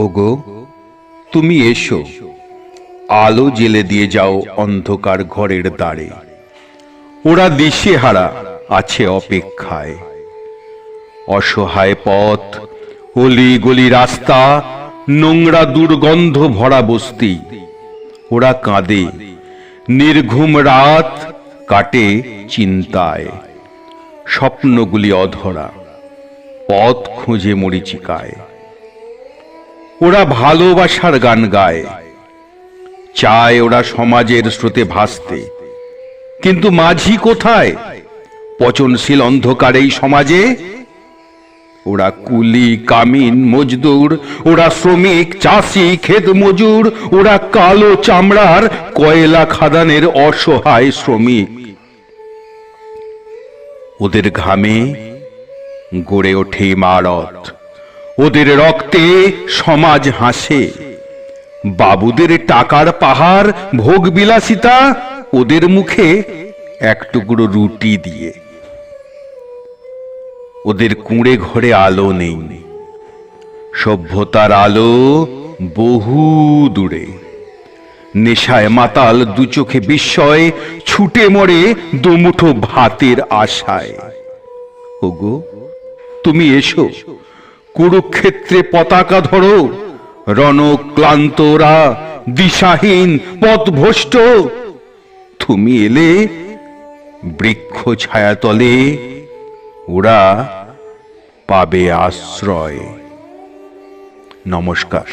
ওগো, তুমি এসো। আলো জেলে দিয়ে যাও অন্ধকার ঘরের দ্বারে। ওরা দিশেহারা আছে অপেক্ষায়। অসহায় পথ, অলি গলি রাস্তা, নোংরা দুর্গন্ধ ভরা বস্তি। ওরা কাঁদে, নির্ঘুম রাত কাটে চিন্তায়। স্বপ্নগুলি অধরা, পথ খুঁজে মরিচিকায়। ওরা ভালোবাসার গান গায়। চায় ওরা সমাজের স্রোতে ভাসতে। কিন্তু মাঝি কোথায়? পচনশীল অন্ধকার এই সমাজে? ওরা কুলি, কামিন, মজদুর, ওরা শ্রমিক, চাষি, ক্ষেত মজুর, ওরা কালো চামড়ার, কয়লা খাদানের অসহায় শ্রমিক। ওদের ঘামে গড়ে ওঠে ইমারত। ওদের রক্তে সমাজ হাসে। বাবুদের টাকার পাহাড়, ভোগ বিলাসিতা ওদের মুখে এক টুকরো রুটি দিয়ে। ওদের কুঁড়ে ঘরে আলো নেই। সভ্যতার আলো বহু দূরে। নেশায় মাতাল দু চোখে বিস্ময়, ছুটে মরে দুমুঠো ভাতের আশায়। ওগো, তুমি এসো। কুরুক্ষেত্রে পতাকা ধরো। রণক্লান্তরা দিশাহীন পথভ্রষ্ট। তুমি এলে বৃক্ষ ছায়াতলে ওরা পাবে আশ্রয়। নমস্কার।